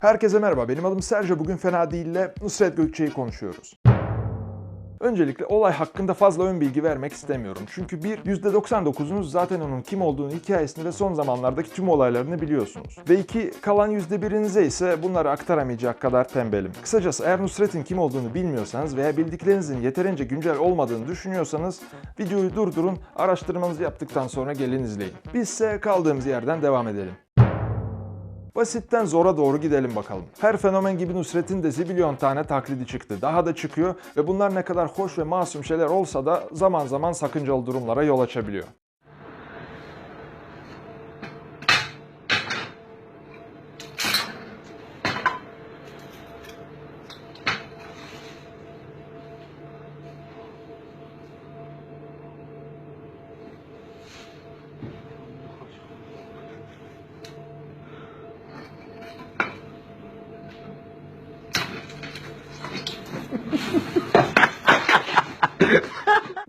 Herkese merhaba, benim adım Sergio. Bugün Fena Değil'le Nusret Gökçe'yi konuşuyoruz. Öncelikle olay hakkında fazla ön bilgi vermek istemiyorum. Çünkü bir, %99'unuz zaten onun kim olduğunu, hikayesini ve son zamanlardaki tüm olaylarını biliyorsunuz. Ve iki, kalan %1'inize ise bunları aktaramayacak kadar tembelim. Kısacası eğer Nusret'in kim olduğunu bilmiyorsanız veya bildiklerinizin yeterince güncel olmadığını düşünüyorsanız videoyu durdurun, araştırmanızı yaptıktan sonra gelin izleyin. Bizse kaldığımız yerden devam edelim. Basitten zora doğru gidelim bakalım. Her fenomen gibi Nusret'in de zibilyon tane taklidi çıktı. Daha da çıkıyor ve bunlar ne kadar hoş ve masum şeyler olsa da zaman zaman sakıncalı durumlara yol açabiliyor.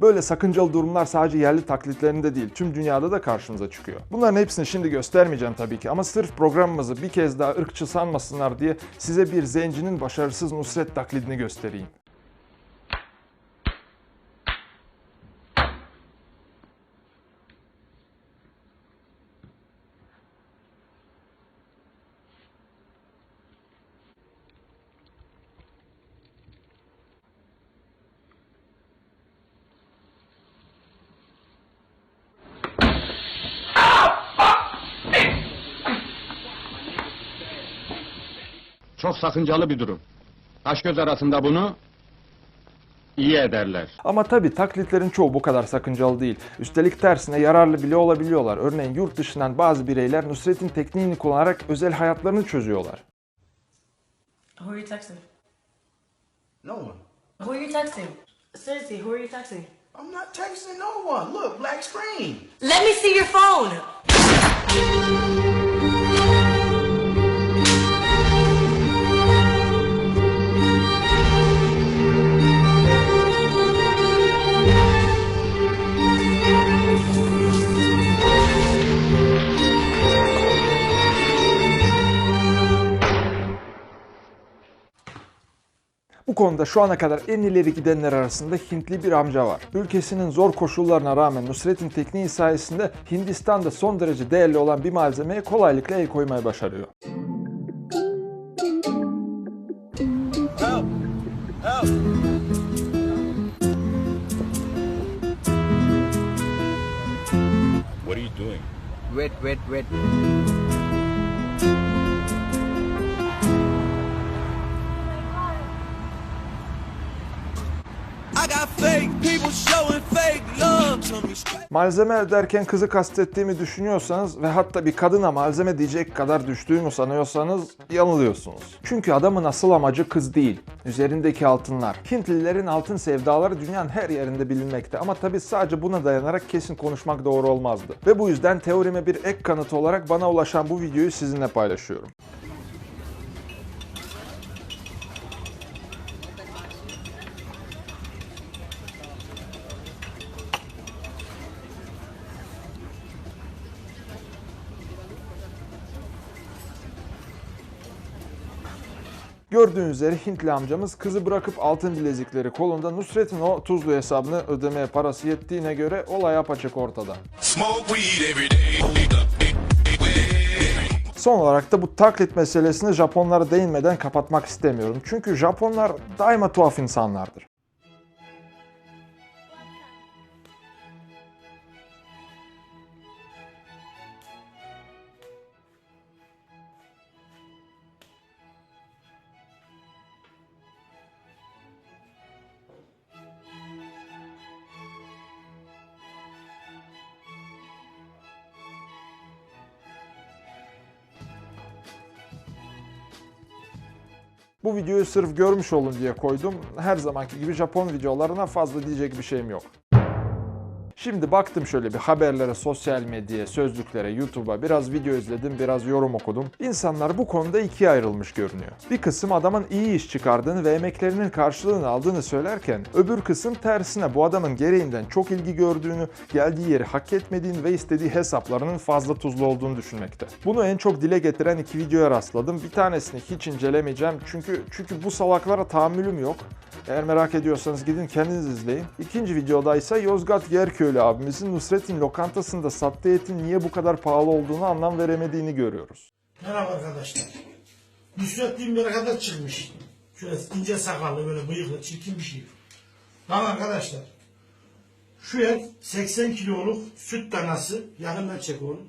Böyle sakıncalı durumlar sadece yerli taklitlerinde değil, tüm dünyada da karşımıza çıkıyor. Bunların hepsini şimdi göstermeyeceğim tabii ki ama sırf programımızı bir kez daha ırkçı sanmasınlar diye size bir zencinin başarısız Nusret taklidini göstereyim. Çok sakıncalı bir durum. Kaş göz arasında bunu iyi ederler. Ama tabii taklitlerin çoğu bu kadar sakıncalı değil. Üstelik tersine yararlı bile olabiliyorlar. Örneğin yurt dışından bazı bireyler Nusret'in tekniğini kullanarak özel hayatlarını çözüyorlar. Who are you texting? No one. Who are you texting? Seriously, who are you texting? I'm not texting no one. Look, black screen. Let me see your phone. Bu konuda şu ana kadar en ileri gidenler arasında Hintli bir amca var. Ülkesinin zor koşullarına rağmen Nusret'in tekniği sayesinde Hindistan'da son derece değerli olan bir malzemeye kolaylıkla el koymayı başarıyor. What are you doing? Wait, wait, wait. Malzeme derken kızı kastettiğimi düşünüyorsanız ve hatta bir kadına malzeme diyecek kadar düştüğümü sanıyorsanız yanılıyorsunuz. Çünkü adamın asıl amacı kız değil, üzerindeki altınlar. Hintlilerin altın sevdaları dünyanın her yerinde bilinmekte ama tabi sadece buna dayanarak kesin konuşmak doğru olmazdı. Ve bu yüzden teorime bir ek kanıt olarak bana ulaşan bu videoyu sizinle paylaşıyorum. Gördüğünüz üzere Hintli amcamız kızı bırakıp altın bilezikleri kolunda Nusret'in o tuzlu hesabını ödemeye parası yettiğine göre olay apaçık ortada. Son olarak da bu taklit meselesini Japonlara değinmeden kapatmak istemiyorum. Çünkü Japonlar daima tuhaf insanlardır. Bu videoyu sırf görmüş olun diye koydum. Her zamanki gibi Japon videolarına fazla diyecek bir şeyim yok. Şimdi baktım şöyle bir haberlere, sosyal medyaya, sözlüklere, YouTube'a biraz video izledim, biraz yorum okudum. İnsanlar bu konuda ikiye ayrılmış görünüyor. Bir kısım adamın iyi iş çıkardığını ve emeklerinin karşılığını aldığını söylerken öbür kısım tersine bu adamın gereğinden çok ilgi gördüğünü, geldiği yeri hak etmediğini ve istediği hesaplarının fazla tuzlu olduğunu düşünmekte. Bunu en çok dile getiren iki videoya rastladım. Bir tanesini hiç incelemeyeceğim çünkü çünkü bu salaklara tahammülüm yok. Eğer merak ediyorsanız gidin kendiniz izleyin. İkinci videoda ise Yozgat Yerköylü abimizin Nusret'in lokantasında sattığı etin niye bu kadar pahalı olduğunu anlam veremediğini görüyoruz. Merhaba arkadaşlar. Nusret bir arkadaş çıkmış. Şöyle ince sakallı böyle bıyıklı çirkin bir şey. Lan arkadaşlar. Şu et 80 kiloluk süt danası. Yakından çek oğlum.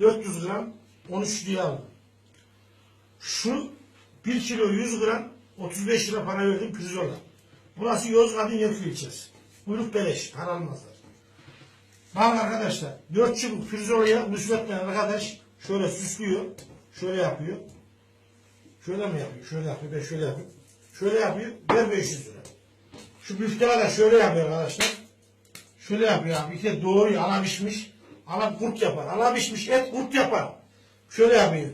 400 gram 13 liraya aldım. Şu 1 kilo 100 gram 35 lira para verdim pirzola. Burası Yozgat'ın Yerköy ilçesi. Buyruk beleş. Para almazlar. Bakın arkadaşlar, dört çubuk pirzolaya Nusret denen arkadaş şöyle süslüyor, şöyle yapıyor. Şöyle mi yapıyor? Şöyle yapıyor, ben şöyle yapıyorum. Şöyle yapıyor, ver 500 lira. Şu büfteler de şöyle yapıyor arkadaşlar. Şöyle yapıyor abi, kere doğruyor, ana pişmiş. Ana kurt yapar, ana pişmiş et kurt yapar. Şöyle yapıyor.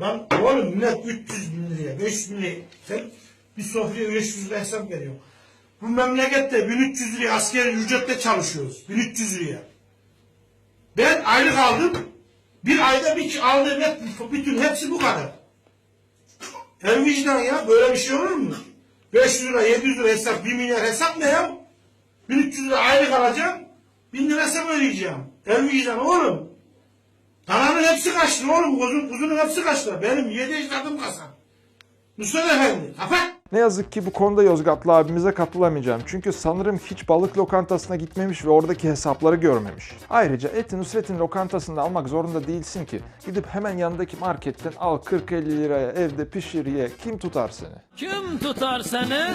Lan oğlum millet 300 bin liraya, 500 bin liraya. Sen bir sofraya 500 lira hesap veriyor. Bu memlekette 1300 liraya askeri ücretle çalışıyoruz. 1300 liraya. Ben aylık aldım. Bir ayda bir aldığım et, bütün hepsi bu kadar. El vicdan ya böyle bir şey olur mu? 500 lira 700 lira hesap 1 milyar hesap ne ya? 1300 lira aylık alacağım. 1000 lira hesap ödeyeceğim. El vicdan oğlum. Dananın hepsi kaçtı oğlum. Kuzun, kuzunun hepsi kaçtı. Benim 7 ecdadım kasap. Mustafa Efendi. Kapat. Ne yazık ki bu konuda Yozgatlı abimize katılamayacağım. Çünkü sanırım hiç balık lokantasına gitmemiş ve oradaki hesapları görmemiş. Ayrıca eti Nusret'in lokantasında almak zorunda değilsin ki. Gidip hemen yanındaki marketten al 40-50 liraya evde pişir ye. Kim tutar seni? Kim tutar seni?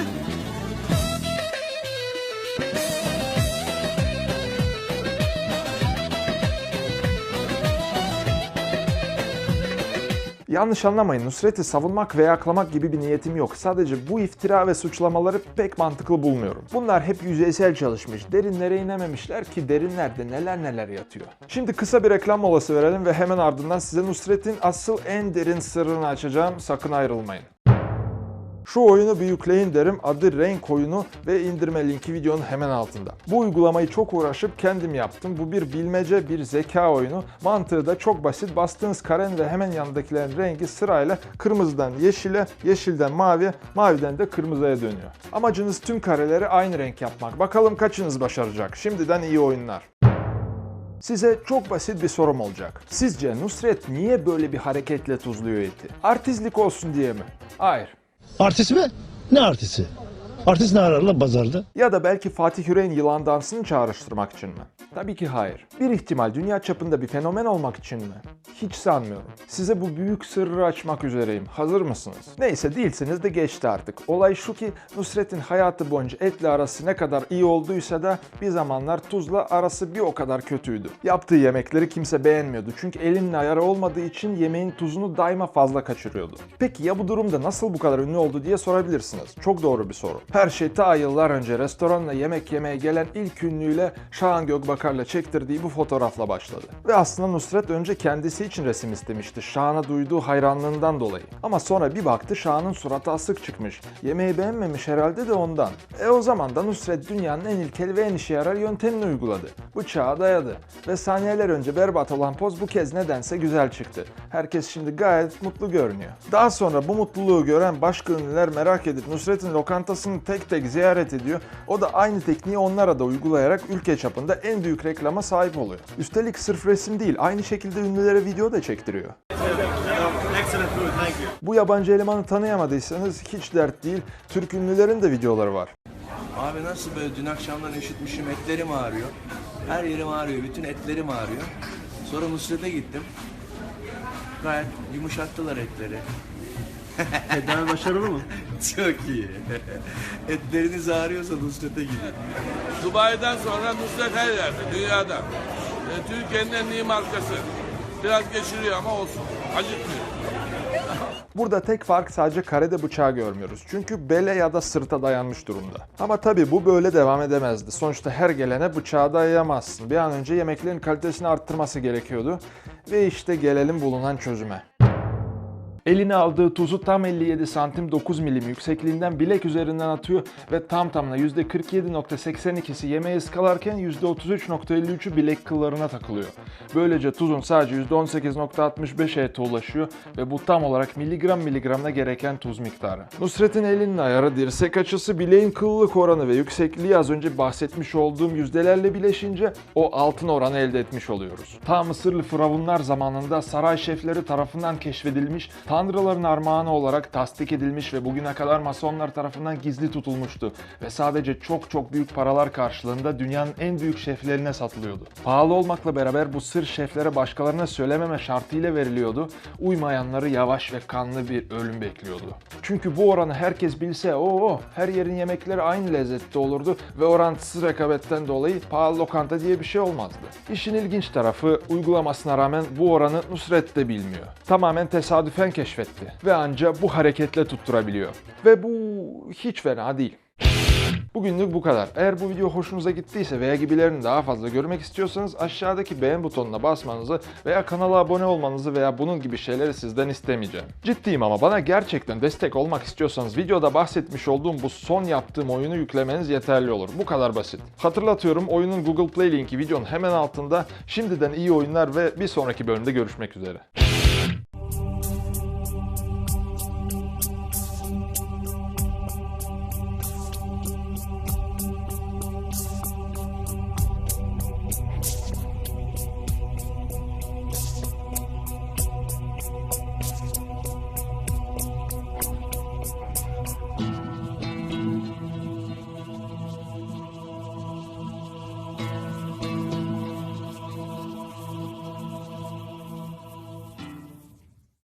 Yanlış anlamayın Nusret'i savunmak veya aklamak gibi bir niyetim yok. Sadece bu iftira ve suçlamaları pek mantıklı bulmuyorum. Bunlar hep yüzeysel çalışmış, derinlere inememişler ki derinlerde neler neler yatıyor. Şimdi kısa bir reklam molası verelim ve hemen ardından size Nusret'in asıl en derin sırrını açacağım. Sakın ayrılmayın. Şu oyunu bir yükleyin derim. Adı Renk oyunu ve indirme linki videonun hemen altında. Bu uygulamayı çok uğraşıp kendim yaptım. Bu bir bilmece, bir zeka oyunu. Mantığı da çok basit. Bastığınız karen ve hemen yanındakilerin rengi sırayla kırmızıdan yeşile, yeşilden maviye, maviden de kırmızıya dönüyor. Amacınız tüm kareleri aynı renk yapmak. Bakalım kaçınız başaracak. Şimdiden iyi oyunlar. Size çok basit bir sorum olacak. Sizce Nusret niye böyle bir hareketle tuzluyor eti? Artistlik olsun diye mi? Hayır. Artist mi? Ne artisti? Artist ne arar lan pazarda? Ya da belki Fatih Yüreğin yılan dansını çağrıştırmak için mi? Tabii ki hayır. Bir ihtimal dünya çapında bir fenomen olmak için mi? Hiç sanmıyorum. Size bu büyük sırrı açmak üzereyim. Hazır mısınız? Neyse değilseniz de geçti artık. Olay şu ki Nusret'in hayatı boyunca etle arası ne kadar iyi olduysa da bir zamanlar tuzla arası bir o kadar kötüydü. Yaptığı yemekleri kimse beğenmiyordu. Çünkü elinin ayarı olmadığı için yemeğin tuzunu daima fazla kaçırıyordu. Peki ya bu durumda nasıl bu kadar ünlü oldu diye sorabilirsiniz. Çok doğru bir soru. Her şey ta yıllar önce restoranla yemek yemeye gelen ilk ünlüyle Şahan Gökbakar'la çektirdiği bu fotoğrafla başladı. Ve aslında Nusret önce kendisi için resim istemişti. Şahan'a duyduğu hayranlığından dolayı. Ama sonra bir baktı Şahan'ın suratı asık çıkmış. Yemeği beğenmemiş herhalde de ondan. E o zaman da Nusret dünyanın en ilkel ve en işe yarar yöntemini uyguladı. Bıçağa dayadı. Ve saniyeler önce berbat olan poz bu kez nedense güzel çıktı. Herkes şimdi gayet mutlu görünüyor. Daha sonra bu mutluluğu gören başka ünlüler merak edip Nusret'in lokantasını tek tek ziyaret ediyor. O da aynı tekniği onlara da uygulayarak ülke çapında en büyük reklama sahip oluyor. Üstelik sırf resim değil, aynı şekilde ünlülere video da çektiriyor. Bu yabancı elemanı tanıyamadıysanız hiç dert değil. Türk ünlülerin de videoları var. Abi nasıl böyle dün akşamdan üşütmüşüm etlerim ağrıyor. Her yerim ağrıyor, bütün etlerim ağrıyor. Sonra Nusret'e gittim. Gayet yumuşattılar etleri. Tedavi başarılı mı? Çok iyi. Etleriniz ağrıyorsa Nusret'e gidin. Dubai'den sonra Nusret her yerde, dünyada. E, Türkiye'nin en iyi markası. Biraz geçiriyor ama olsun. Acıtmıyor. Burada tek fark sadece karede bıçağı görmüyoruz. Çünkü bele ya da sırta dayanmış durumda. Ama tabii bu böyle devam edemezdi. Sonuçta her gelene bıçağı dayayamazsın. Bir an önce yemeklerin kalitesini arttırması gerekiyordu. Ve işte gelelim bulunan çözüme. Eline aldığı tuzu tam 57 santim 9 milim yüksekliğinden bilek üzerinden atıyor ve tam tamına %47.82'si yemeği ıskalarken %33.53'ü bilek kıllarına takılıyor. Böylece tuzun sadece %18.65'e ete ulaşıyor ve bu tam olarak miligram miligramda gereken tuz miktarı. Nusret'in elinin ayarı, dirsek açısı, bileğin kıllılık oranı ve yüksekliği az önce bahsetmiş olduğum yüzdelerle bileşince o altın oranı elde etmiş oluyoruz. Ta Mısırlı firavunlar zamanında saray şefleri tarafından keşfedilmiş, tanrıların armağanı olarak tasdik edilmiş ve bugüne kadar masonlar tarafından gizli tutulmuştu ve sadece çok çok büyük paralar karşılığında dünyanın en büyük şeflerine satılıyordu. Pahalı olmakla beraber bu sır şeflere başkalarına söylememe şartıyla veriliyordu. Uymayanları yavaş ve kanlı bir ölüm bekliyordu. Çünkü bu oranı herkes bilse o her yerin yemekleri aynı lezzette olurdu ve orantısız rekabetten dolayı pahalı lokanta diye bir şey olmazdı. İşin ilginç tarafı uygulamasına rağmen bu oranı Nusret de bilmiyor. Tamamen tesadüfen keşfetti ve anca bu hareketle tutturabiliyor. Ve bu hiç fena değil. Bugünlük bu kadar. Eğer bu video hoşunuza gittiyse veya gibilerini daha fazla görmek istiyorsanız aşağıdaki beğen butonuna basmanızı veya kanala abone olmanızı veya bunun gibi şeyleri sizden istemeyeceğim. Ciddiyim ama bana gerçekten destek olmak istiyorsanız videoda bahsetmiş olduğum bu son yaptığım oyunu yüklemeniz yeterli olur. Bu kadar basit. Hatırlatıyorum oyunun Google Play linki videonun hemen altında. Şimdiden iyi oyunlar ve bir sonraki bölümde görüşmek üzere.